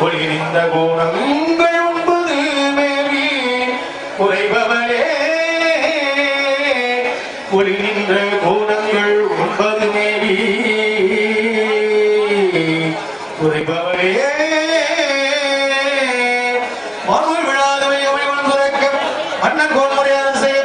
ஒளிகின்ற குணங்கள் ஒன்பது மேவி குறைபவரே ஒளிகின்ற குணங்கள் ஒன்பது மேவி குறைபவரே மறுபடி விழாதவை எவன் துறக்க செய்ய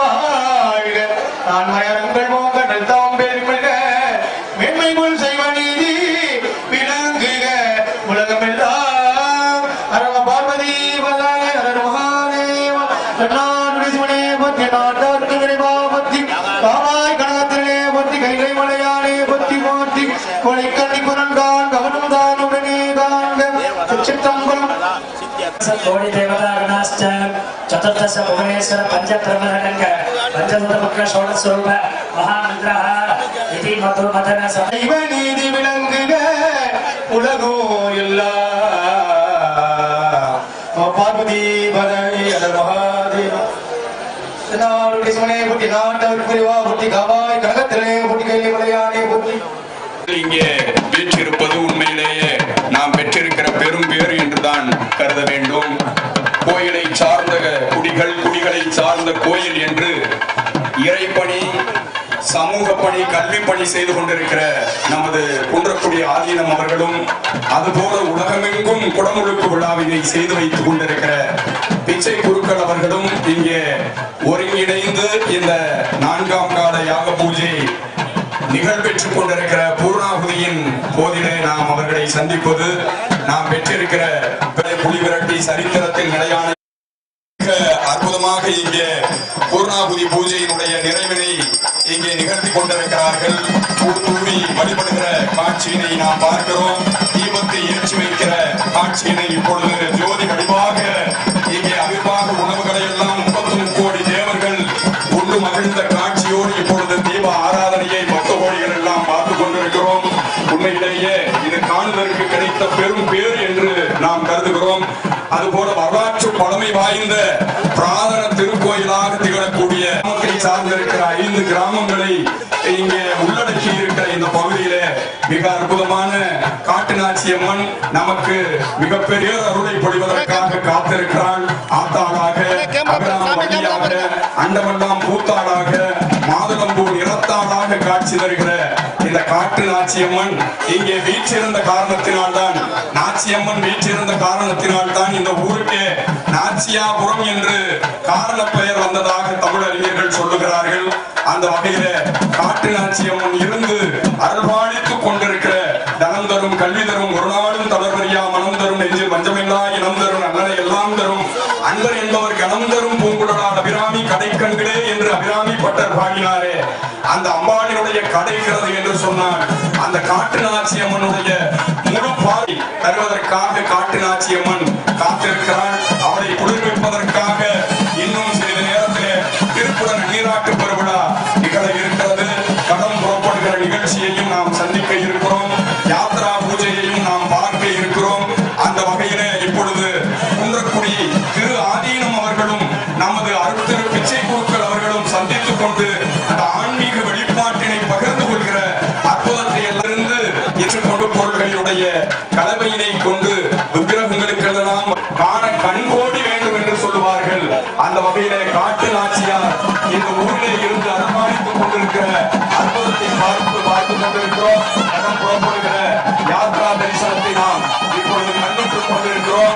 வாழ்க. நான் மயரங்கள் ಚತುರ್ದಶ ಭುವನೇಶ್ವರ ಪಂಚ ಪ್ರಬಲಂಗ ಪಂಚಭೂತ ಮುಖ್ಯ ಷೋಡ ಸ್ವರೂಪ ಮಹಾಮಂತ್ರ நிதி மற்றும் மதன சைவ நீதி விளங்குக உலகோ எல்லா பார்வதி பதவி மகாதேவனுடைய சுமனே புட்டி நாட்டவர் புரிவா புட்டி கவாய் கழகத்திலே புட்டி கையில் விளையாடே புட்டி இங்கே வீற்றிருப்பது உண்மையிலேயே. நாம் பெற்றிருக்கிற பெரும் பேறு என்றுதான் கருத வேண்டும். குடிகள் சார்ந்த கோயில் என்று இறைப்பணி சமூக பணி கல்வி பணி செய்து கொண்டிருக்கிற நமது குன்றக்குடி ஆதீனம் அவர்களும் அதுபோல உலகமெங்கும் குடமுழுக்கு விழாவினை செய்து வைத்துக் கொண்டிருக்கிற பிச்சை குருக்கள் அவர்களும் இங்கே ஒருங்கிணைந்து இந்த நான்காம் கால யாக பூஜை நிகழ்பெற்றுக் கொண்டிருக்கிற பூர்ணாகுதியின் போதிலே நாம் அவர்களை சந்திப்பது நாம் பெற்றிருக்கிற புலி விரட்டி சரித்திரத்தில் நிலையான மிக அற்புதமாக இங்கே பூர்ணாபுதி பூஜையினுடைய நிறைவினை இங்கே நிகழ்த்தி கொண்டிருக்கிறார்கள். கூட்டூரி வழிபடுகிற காட்சியினை நாம் பார்க்கிறோம். தீபத்தை ஏற்றி வைக்கிற காட்சியினை இப்பொழுது ஜோதி வடிவாக இங்கே அவிர்வாக உணவுகளை எல்லாம் முப்பத்தி கோடி தேவர்கள் உண்டு மகிழ்ந்த காட்சியோடு இப்பொழுது தீப ஆராதனையை பக்த கோடிகள் எல்லாம் பார்த்துக் கொண்டிருக்கிறோம். உண்மையிலேயே இது காணுதற்கு கிடைத்த பெரும் பேர் என்று நாம் கருதுகிறோம். அதுபோல நமக்கு மிகப்பெரிய அருளை பொழிவதற்காக காத்திருக்கிறாள் ஆத்தாளாக அண்டமெல்லாம் பூத்தாளாக மாதுளம்பூர் நிறத்தாளாக காட்சி தருகிற இந்த காட்டு நாச்சியம்மன் இங்கே வீற்றிருந்த காரணத்தினால்தான் நாச்சியம்மன் வீற்றிருந்த காரணத்தினால்தான் இந்த ஊருக்கே நாச்சியாபுரம் என்று காரண பெயர் வந்ததாக தமிழ் அறிஞர்கள் சொல்லுகிறார்கள். அந்த வகையில காட்டு நாச்சியம்மன் இருந்து அருள்பாலித்துக் கொண்டிருக்கிற தனம் தரும் கல்வி தரும் ஒரு நாளும் தொடர்வரியா நெஞ்சு பஞ்சமில்லா இனம் தரும் நல்லனை எல்லாம் தரும். அன்பர் என்பவர் கணம் தரும் பூங்குடலால் அபிராமி கடைக்கண்களே என்று அபிராமி பட்டர் பாடினாரே. அந்த அம்பாளினுடைய கடைக்கிறது என்று சொன்னார். அந்த காட்டு நாச்சியம்மனுடைய முழு பாதி தருவதற்காக காட்டு நாச்சியம்மன் காத்திருக்கிறாள் அவரை குளிர்விப்பதற்கு கொண்டிருக்கிற அற்புதத்தை பார்த்து கொண்டிருக்கிறோம். கடன் புறப்படுகிற யாத்ரா தரிசனத்தை நாம் இப்பொழுது கொண்டிருக்கிறோம்.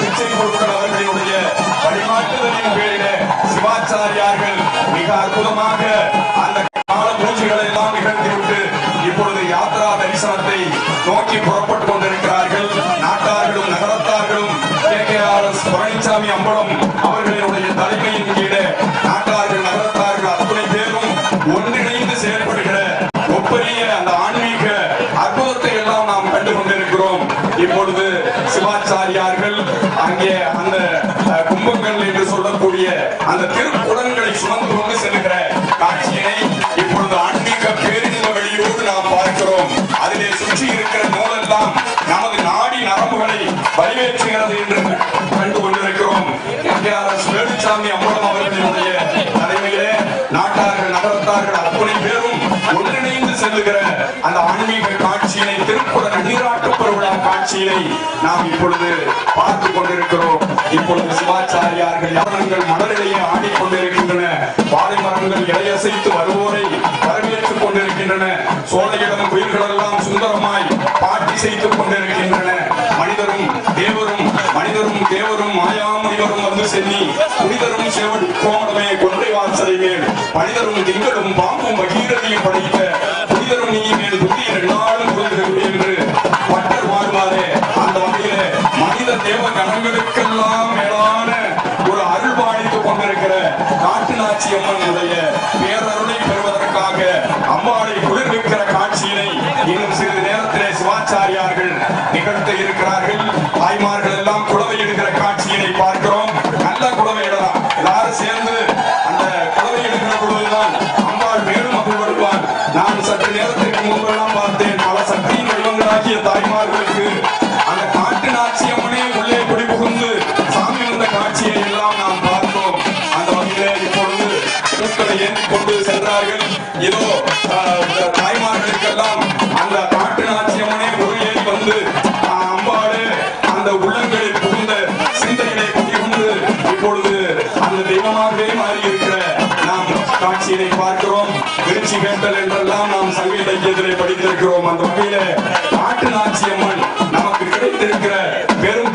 பிச்சை அவர்களுடைய வழிகாட்டுதலின் சிவாச்சாரியார்கள் மிக அற்புதமாக அந்த கால பூஜைகளை எல்லாம் நிகழ்த்திவிட்டு இப்பொழுது யாத்ரா தரிசனத்தை நோக்கி புறப்பட்டுக் கொண்டிருக்கிறார்கள். நாட்டார்களும் நகரத்தார்களும் K K R S Palaniswami Ambalam அவர்களினுடைய அந்த திருக்குடங்களை சுமந்து கொண்டு செல்கிற காட்சியினை இப்பொழுது ஆன்மீக பேரின்ப வெளியோடு நாம் பார்க்கிறோம். அதிலே சுற்றி இருக்கிற நூலெல்லாம் நமது நாடி நரம்புகளை வலிவேற்றுகிறது என்று கண்டு கொண்டிருக்கிறோம். எம்ஜிஆர் வேலுச்சாமி அம்பலம் அவர்களுடைய தலைமையிலே நாட்டார்கள் நகரத்தார்கள் அத்தனை பேரும் ஒன்றிணைந்து செல்லுகிற அந்த ஆன்மீக காட்சியினை திருக்குற நீராட்டு பெருவிழா காட்சியினை நாம் இப்பொழுது பார்த்து கொண்டிருக்கிறோம். இப்பொழுது சிவாச்சாரியார்கள் யாரங்கள் மலரிலேயே ஆடிக்கொண்டிருக்கின்றன பாலை மரங்கள் இலையசைத்து வருவோரை வரவேற்றுக் கொண்டிருக்கின்றன. சோலையிடம் உயிர்கள் எல்லாம் சுந்தரமாய் பாட்டி செய்து கொண்டிருக்கின்றன. மனிதரும் தேவரும் மனிதரும் தேவரும் மாயாமுனிவரும் வந்து சென்னி புனிதரும் செவடி கோமடமே கொன்றை வாசலை மேல் மனிதரும் திங்களும் பாம்பும் பகீரதியும் படைத்த ஏந்தி கொண்டு சென்றார்கள். இதோ தாய்மார்களுக்கெல்லாம் அந்த காட்டு நாச்சியம்மனே உருளேறி வந்து அம்பாடு அந்த உள்ளங்களில் புகுந்த சிந்தையிலே குடிகொண்டு இப்பொழுது அந்த தெய்வமாகவே மாறியிருக்கிற நாம் காட்சியினை பார்க்கிறோம். திருச்சி வேட்டல் என்றெல்லாம் நாம் சங்க இலக்கியத்திலே படித்திருக்கிறோம். அந்த வகையில காட்டு நாச்சியம்மன் நமக்கு கிடைத்திருக்கிற பெரும்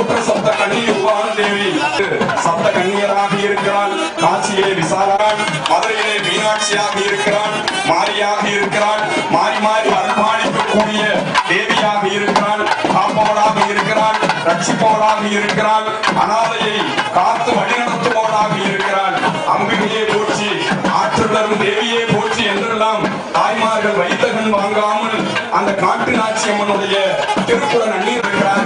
மூத்த சப்த கண்ணீர் தேவி சப்த கண்ணியராக இருக்கிறான். காசியிலே விசாலாள் மதுரையிலே மீனாட்சியாக இருக்கிறான். மாரியாக இருக்கிறான். மாறி மாறி அருள்பாலிக்கக்கூடிய தேவியாக இருக்கிறான். காப்பவளாக இருக்கிறான். ரட்சிப்பவளாக இருக்கிறான். அனாதையை காத்து வழிநடத்துபவளாக இருக்கிறான். அம்பிகையே போற்றி ஆற்றுள்ளரும் தேவியே போற்றி என்றெல்லாம் தாய்மார்கள் வைத்தகன் வாங்காமல் அந்த காட்டு நாச்சியம்மனுடைய திருக்குறள் நன்னீர் இருக்கிறார்.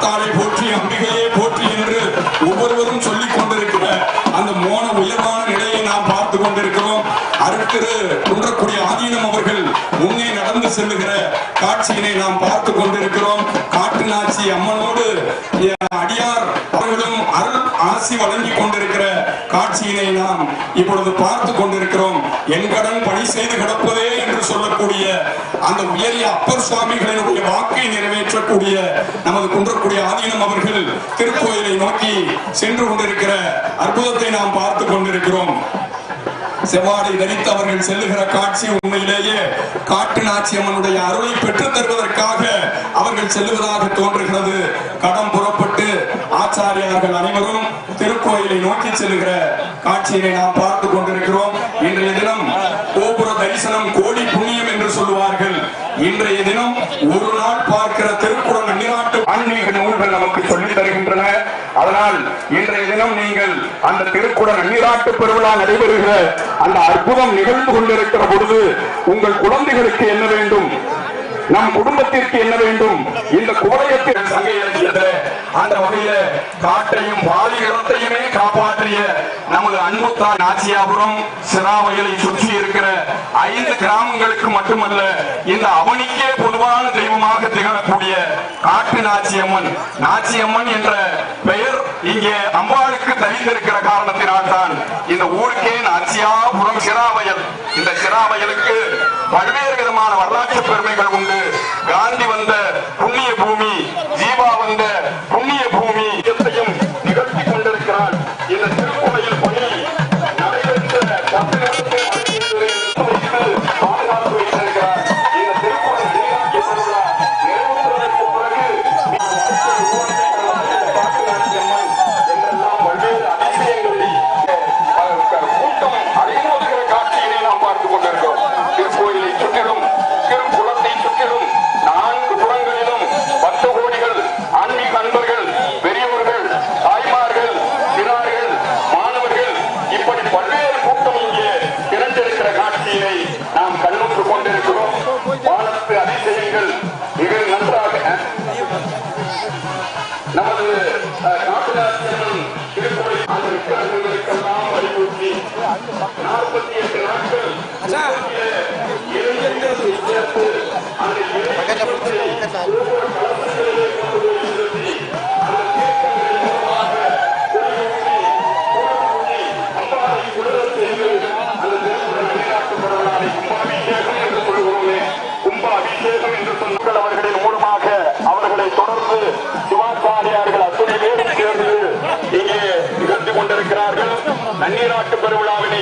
அத்தாளை போற்றி அம்பிகையை போற்றி என்று ஒவ்வொருவரும் சொல்லிக் கொண்டிருக்கிற அந்த மோன உயர்வான நிலையை நாம் பார்த்து கொண்டிருக்கிறோம். அருட்திரு குன்றக்கூடிய ஆதீனம் அவர்கள் முன்னே நடந்து செல்லுகிற காட்சியினை நாம் பார்த்து கொண்டிருக்கிறோம். காட்டு நாச்சி அம்மனோடு அடியார் அவர்களும் அருள் ஆசி வழங்கி கொண்டிருக்கிற காட்சியினை நாம் இப்பொழுது பார்த்து கொண்டிருக்கிறோம். என் கடன் பணி செய்து கிடப்பதே என்று சொல்லக்கூடிய அந்த உயரிய அப்பர் சுவாமிகளினுடைய வாக்கை நிறைவேற்றக்கூடிய நமது குன்றக்கூடிய ஆதீனம் அவர்கள் திருக்கோயிலை நோக்கி சென்று கொண்டிருக்கிற அற்புதத்தை நாம் பார்த்து கொண்டிருக்கிறோம். செவ்வாடை தரித்து அவர்கள் செல்லுகிற காட்சி உண்மையிலேயே காட்டு நாச்சியம்மனுடைய அருளை பெற்றுத் தருவதற்காக அவர்கள் செல்லுவதாக தோன்றுகிறது. கடம்புறம் ஆசாரியர்கள் அனைவரும் திருக்கோயிலை நோக்கி செல்கிற காட்சியினை நாம் பார்த்து கொண்டிருக்கிறோம். இன்றைய தினம் கோபுர தரிசனம் கோடி புண்ணியம் என்று சொல்லுவார்கள். இன்றைய தினம் ஒரு நாள் பார்க்கிற திருக்குறள் அந்நிலாட்டு ஆன்மீக நூல்கள் நமக்கு சொல்லித் தருகின்றன. அதனால் இன்றைய தினம் நீங்கள் அந்த திருக்குடன் நீராட்டு பெருவிழா நடைபெறுகிற அந்த அற்புதம் நிகழ்ந்து கொண்டிருக்கிற பொழுது உங்கள் குழந்தைகளுக்கு என்ன வேண்டும்? நம் குடும்பத்திற்கு என்ன வேண்டும்? இந்த குவலயத்தில் அந்த வகையில காட்டையும் பாதி இடத்தையுமே காப்பாற்றிய நமது அன்புத்தான் நாச்சியாபுரம் சிராவைகளை சுற்றி இருக்கிற ஐந்து கிராமங்களுக்கு மட்டுமல்ல இந்த அவனிக்கே பொதுவான தெய்வமாக திகழக்கூடிய காட்டு நாச்சியம்மன் நாச்சியம்மன் என்ற பெயர் இங்கே அம்பாளுக்கு தெரிந்திருக்கிற காரணத்தினால்தான் இந்த ஊருக்கே நாச்சியாபுரம் சிராவயல் இந்த சிராவயலுக்கு பல்வேறு விதமான வரலாற்று பெருமைகள் நமது காப்பிராசியம்மன் திருப்பதி அதற்கு அவர்களுக்கெல்லாம் வலியுறுத்தி நாற்பத்தி எட்டு நாட்கள் அந்நிய நாட்டு பெருவிழாவினை